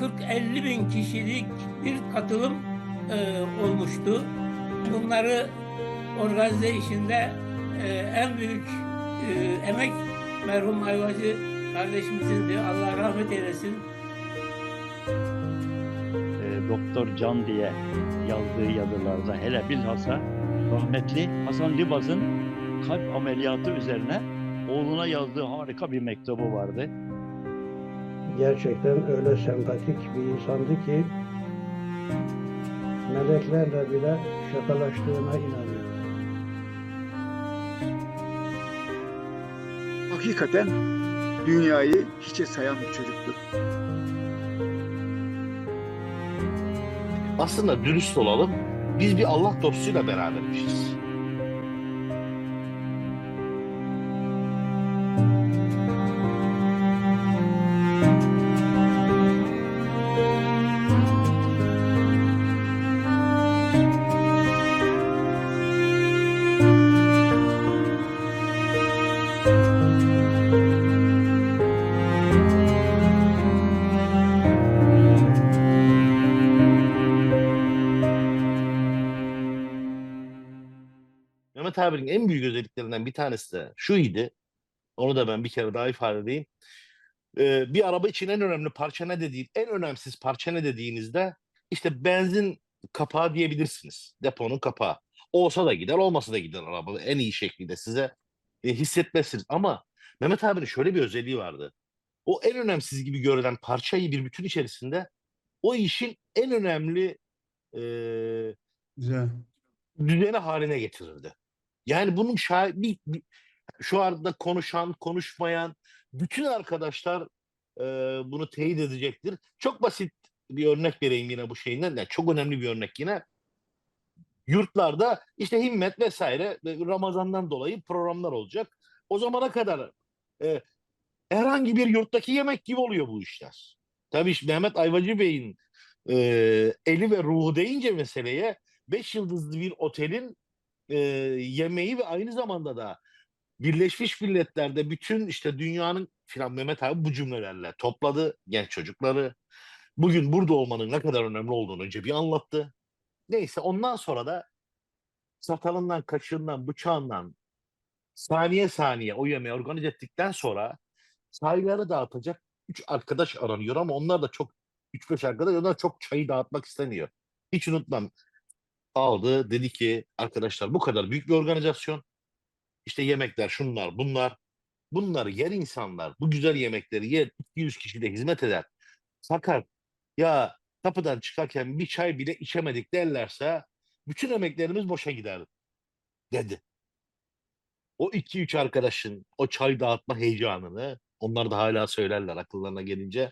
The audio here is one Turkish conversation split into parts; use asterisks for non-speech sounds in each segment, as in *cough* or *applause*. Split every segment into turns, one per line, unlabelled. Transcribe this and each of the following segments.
40-50 bin kişilik bir katılım e, olmuştu. Bunları organize işinde e, en büyük e, emek merhum Ayvacı kardeşimizindi. Allah rahmet eylesin.
e, Doktor Can diye yazdığı yazılarda hele bilhassa rahmetli Hasan Libaz'ın kalp ameliyatı üzerine oğluna yazdığı harika bir mektubu vardı.
Gerçekten öyle sempatik bir insandı ki meleklerle bile şakalaştığına inanıyorum.
Hakikaten dünyayı hiçe sayan bir çocuktu.
Aslında dürüst olalım. Biz bir Allah dostuyla berabermişiz. Abinin en büyük özelliklerinden bir tanesi de şuydu. Onu da ben bir kere daha ifade edeyim. Ee, bir araba için en önemli parça ne dediğin, en önemsiz parça ne dediğinizde işte benzin kapağı diyebilirsiniz. Deponun kapağı. Olsa da gider, olmasa da gider araba. En iyi şekilde size e, hissetmezsiniz. Ama Mehmet abinin şöyle bir özelliği vardı. O en önemsiz gibi görülen parçayı bir bütün içerisinde o işin en önemli e,
Güzel.
düzeni haline getirirdi. Yani bunun şah bir, bir- şu anda konuşan, konuşmayan bütün arkadaşlar e, bunu teyit edecektir. Çok basit bir örnek vereyim yine bu şeyinden. Yani çok önemli bir örnek yine. Yurtlarda işte himmet vesaire ve Ramazan'dan dolayı programlar olacak. O zamana kadar e, herhangi bir yurttaki yemek gibi oluyor bu işler. Tabii işte Mehmet Ayvacı Bey'in e, eli ve ruhu deyince meseleye beş yıldızlı bir otelin e, yemeği ve aynı zamanda da Birleşmiş Milletler'de bütün işte dünyanın filan Mehmet abi bu cümlelerle topladı genç çocukları. Bugün burada olmanın ne kadar önemli olduğunu önce bir anlattı. Neyse ondan sonra da sakalından, kaşığından, bıçağından saniye saniye o yemeği organize ettikten sonra sayıları dağıtacak üç arkadaş aranıyor ama onlar da çok 3-5 arkadaş onlar çok çayı dağıtmak istemiyor. Hiç unutmam aldı dedi ki arkadaşlar bu kadar büyük bir organizasyon işte yemekler şunlar bunlar bunları yer insanlar bu güzel yemekleri yer 200 kişi de hizmet eder fakat ya kapıdan çıkarken bir çay bile içemedik derlerse bütün emeklerimiz boşa gider dedi. O iki üç arkadaşın o çay dağıtma heyecanını onlar da hala söylerler akıllarına gelince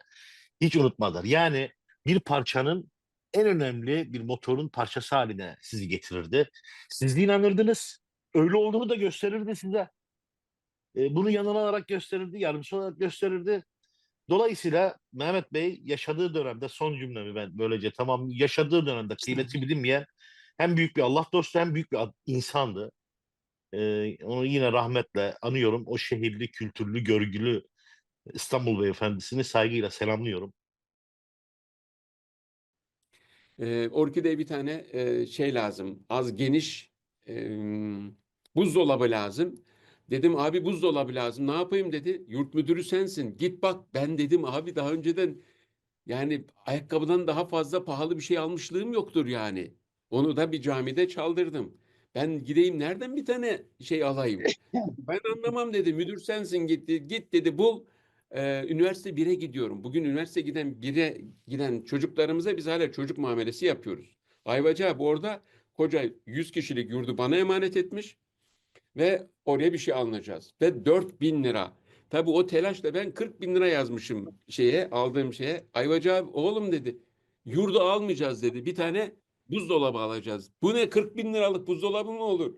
hiç unutmadılar. Yani bir parçanın en önemli bir motorun parçası haline sizi getirirdi. Siz de inanırdınız. Öyle olduğunu da gösterirdi size. E, bunu yanına alarak gösterirdi, yardımcı olarak gösterirdi. Dolayısıyla Mehmet Bey yaşadığı dönemde son cümlemi ben böylece tamam yaşadığı dönemde kıymeti bilinmeyen hem büyük bir Allah dostu hem büyük bir insandı. E, onu yine rahmetle anıyorum. O şehirli, kültürlü, görgülü İstanbul Beyefendisini saygıyla selamlıyorum.
Ee, orkideye bir tane e, şey lazım. Az geniş e, buzdolabı lazım. Dedim abi buzdolabı lazım. Ne yapayım dedi. Yurt müdürü sensin. Git bak. Ben dedim abi daha önceden yani ayakkabıdan daha fazla pahalı bir şey almışlığım yoktur yani. Onu da bir camide çaldırdım. Ben gideyim nereden bir tane şey alayım? *laughs* Ben anlamam dedi. Müdür sensin gitti. Git dedi bul. Üniversite 1'e gidiyorum. Bugün üniversite giden 1'e giden çocuklarımıza biz hala çocuk muamelesi yapıyoruz. Ayvacı abi orada koca 100 kişilik yurdu bana emanet etmiş ve oraya bir şey alınacağız. Ve 4000 lira. Tabii o telaşla ben 40 bin lira yazmışım şeye aldığım şeye. Ayvacı oğlum dedi yurdu almayacağız dedi. Bir tane buzdolabı alacağız. Bu ne 40 bin liralık buzdolabı mı olur?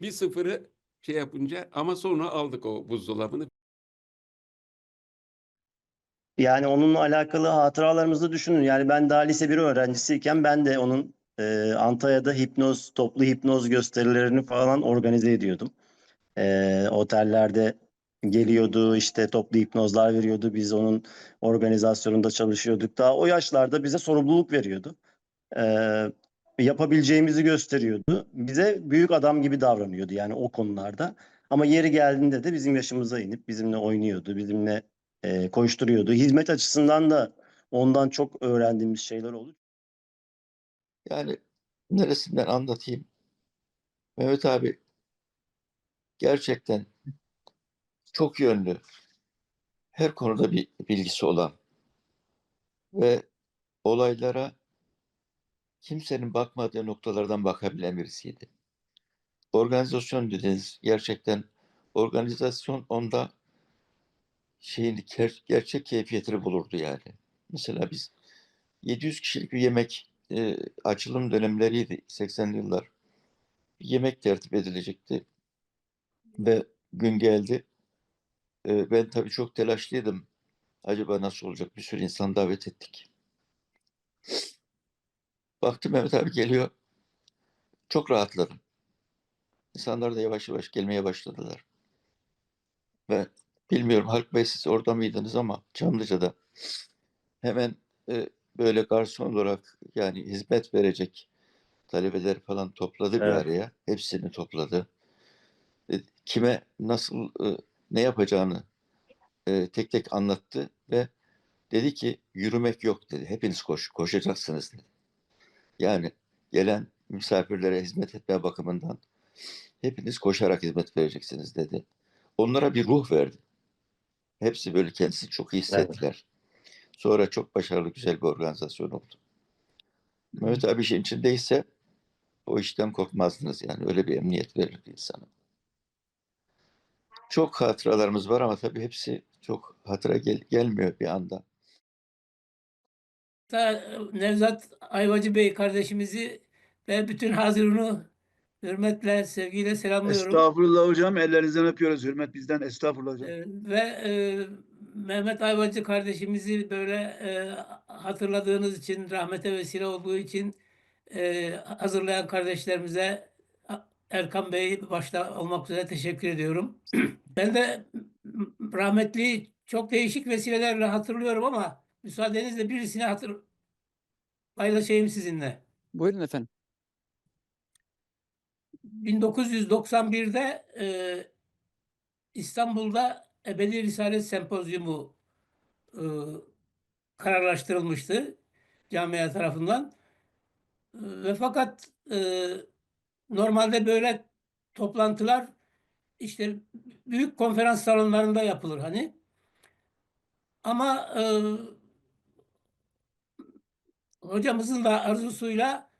Bir sıfırı şey yapınca ama sonra aldık o buzdolabını.
Yani onunla alakalı hatıralarımızı düşünün. Yani ben daha lise 1 öğrencisiyken ben de onun e, Antalya'da hipnoz, toplu hipnoz gösterilerini falan organize ediyordum. E, otellerde geliyordu işte toplu hipnozlar veriyordu. Biz onun organizasyonunda çalışıyorduk. Daha o yaşlarda bize sorumluluk veriyordu. Ee, yapabileceğimizi gösteriyordu. Bize büyük adam gibi davranıyordu yani o konularda. Ama yeri geldiğinde de bizim yaşımıza inip bizimle oynuyordu, bizimle e, koşturuyordu. Hizmet açısından da ondan çok öğrendiğimiz şeyler oldu.
Yani neresinden anlatayım? Mehmet abi gerçekten çok yönlü. Her konuda bir bilgisi olan ve olaylara kimsenin bakmadığı noktalardan bakabilen birisiydi. Organizasyon dediniz. Gerçekten organizasyon onda şeyin ger- gerçek keyfiyetini bulurdu yani. Mesela biz 700 kişilik bir yemek e, açılım dönemleriydi 80'li yıllar. Bir yemek tertip edilecekti. Ve gün geldi. E, ben tabii çok telaşlıydım. Acaba nasıl olacak? Bir sürü insan davet ettik. Baktım Mehmet abi geliyor. Çok rahatladım. İnsanlar da yavaş yavaş gelmeye başladılar. Ve bilmiyorum Halk Bey siz orada mıydınız ama Çamlıca'da hemen e, böyle garson olarak yani hizmet verecek talebeler falan topladı bir
Evet.
araya. Hepsini topladı. E, kime nasıl e, ne yapacağını e, tek tek anlattı ve dedi ki yürümek yok dedi. Hepiniz koş, koşacaksınız dedi. Yani gelen misafirlere hizmet etme bakımından hepiniz koşarak hizmet vereceksiniz dedi. Onlara bir ruh verdi. Hepsi böyle kendisi çok iyi hissettiler. Sonra çok başarılı, güzel bir organizasyon oldu. Mehmet abi işin içindeyse o işten korkmazdınız yani. Öyle bir emniyet verirdi insana. Çok hatıralarımız var ama tabii hepsi çok hatıra gel- gelmiyor bir anda.
Da Nevzat Ayvacı Bey kardeşimizi ve bütün hazırını hürmetle, sevgiyle selamlıyorum.
Estağfurullah hocam. Ellerinizden öpüyoruz. Hürmet bizden. Estağfurullah hocam.
Ee, ve e, Mehmet Ayvacı kardeşimizi böyle e, hatırladığınız için, rahmete vesile olduğu için e, hazırlayan kardeşlerimize Erkan Bey başta olmak üzere teşekkür ediyorum. *clears throat* ben de rahmetli çok değişik vesilelerle hatırlıyorum ama müsaadenizle birisini hatır paylaşayım sizinle.
Buyurun efendim.
1991'de e, İstanbul'da Ebedi Risalet Sempozyumu e, kararlaştırılmıştı camia tarafından. E, ve fakat e, normalde böyle toplantılar işte büyük konferans salonlarında yapılır hani. Ama e, hocamızın da arzusuyla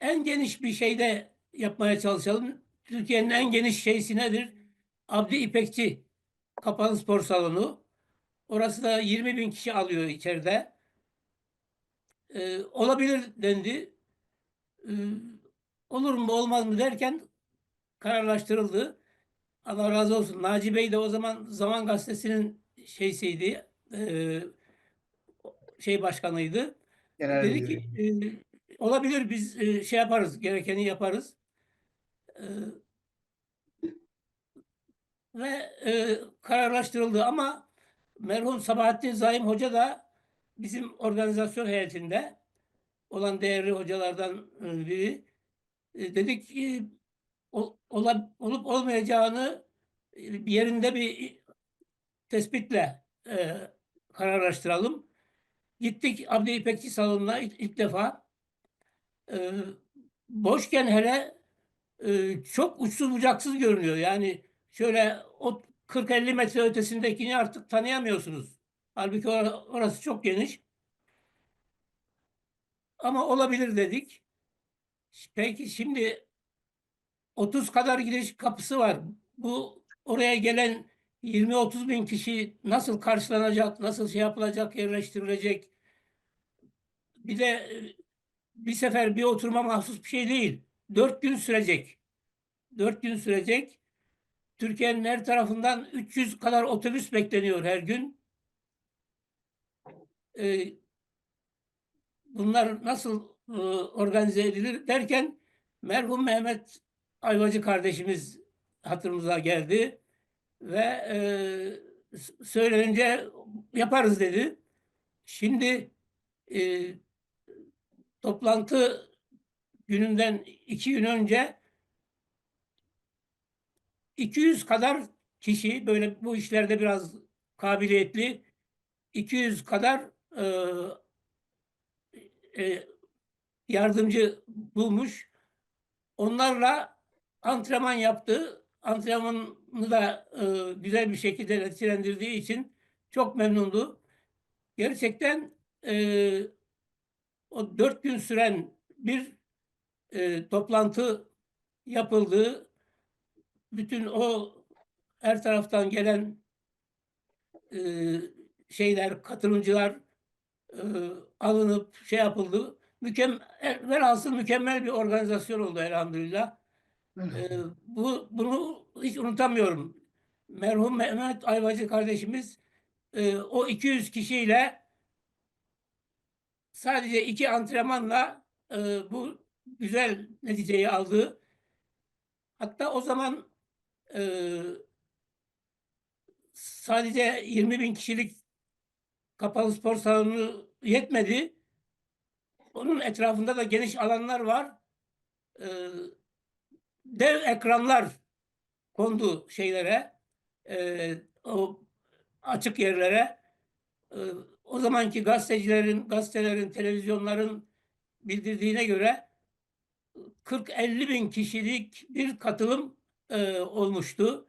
en geniş bir şeyde yapmaya çalışalım. Türkiye'nin en geniş şeysi nedir? Abdi İpekçi Kapalı Spor Salonu. Orası da 20 bin kişi alıyor içeride. Ee, olabilir dendi. Ee, olur mu olmaz mı derken kararlaştırıldı. Allah razı olsun. Naci Bey de o zaman Zaman Gazetesi'nin şeysiydi. e, şey başkanıydı.
Genel
Dedi ki e, olabilir biz e, şey yaparız, gerekeni yaparız. E, ve e, kararlaştırıldı ama merhum Sabahattin Zaim Hoca da bizim organizasyon heyetinde olan değerli hocalardan e, biri. E, dedik ki o- ola- olup olmayacağını e, bir yerinde bir tespitle e, kararlaştıralım. Gittik Abdi İpekçi salonuna ilk, ilk defa. Ee, boşken hele e, çok uçsuz bucaksız görünüyor. Yani şöyle o 40-50 metre ötesindekini artık tanıyamıyorsunuz. Halbuki or- orası çok geniş. Ama olabilir dedik. Peki şimdi 30 kadar giriş kapısı var. Bu oraya gelen 20-30 bin kişi nasıl karşılanacak, nasıl şey yapılacak, yerleştirilecek? Bir de e, bir sefer bir oturma mahsus bir şey değil. Dört gün sürecek. Dört gün sürecek. Türkiye'nin her tarafından 300 kadar otobüs bekleniyor her gün. Ee, bunlar nasıl e, organize edilir derken merhum Mehmet Ayvacı kardeşimiz hatırımıza geldi. ve e, söylenince yaparız dedi. Şimdi e, toplantı gününden iki gün önce 200 kadar kişi böyle bu işlerde biraz kabiliyetli 200 kadar e, e, yardımcı bulmuş. Onlarla antrenman yaptı. Antrenmanını da e, güzel bir şekilde neticelendirdiği için çok memnundu. Gerçekten e, o dört gün süren bir e, toplantı yapıldı. Bütün o her taraftan gelen e, şeyler, katılımcılar e, alınıp şey yapıldı. Mükemmel, velhasıl mükemmel bir organizasyon oldu elhamdülillah. E, bu bunu hiç unutamıyorum. Merhum Mehmet Ayvacı kardeşimiz e, o 200 kişiyle sadece iki antrenmanla e, bu güzel neticeyi aldı. Hatta o zaman e, sadece 20 bin kişilik kapalı spor salonu yetmedi. Onun etrafında da geniş alanlar var. E, dev ekranlar kondu şeylere, e, o açık yerlere. E, o zamanki gazetecilerin, gazetelerin, televizyonların bildirdiğine göre 40-50 bin kişilik bir katılım e, olmuştu.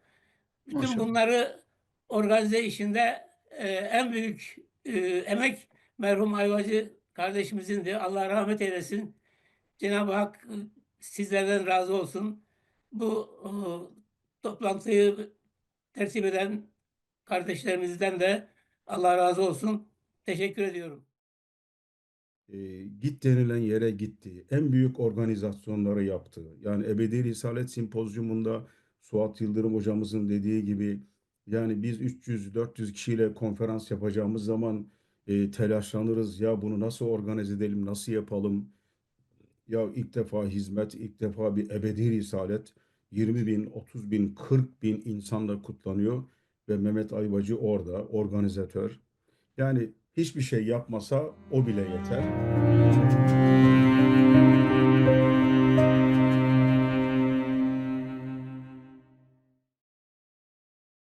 Bütün
Maşallah.
bunları organize işinde e, en büyük e, emek merhum Ayvacı kardeşimizindi. Allah rahmet eylesin. Cenab-ı Hak e, sizlerden razı olsun. Bu e, toplantıyı tertip eden kardeşlerimizden de Allah razı olsun. Teşekkür ediyorum.
E, git denilen yere gitti. En büyük organizasyonları yaptı. Yani Ebedi Risalet Simpozyumunda Suat Yıldırım hocamızın dediği gibi yani biz 300-400 kişiyle konferans yapacağımız zaman e, telaşlanırız. Ya bunu nasıl organize edelim, nasıl yapalım? Ya ilk defa hizmet, ilk defa bir ebedi risalet 20 bin, 30 bin, 40 bin insanla kutlanıyor ve Mehmet Ayvacı orada organizatör. Yani hiçbir şey yapmasa o bile yeter.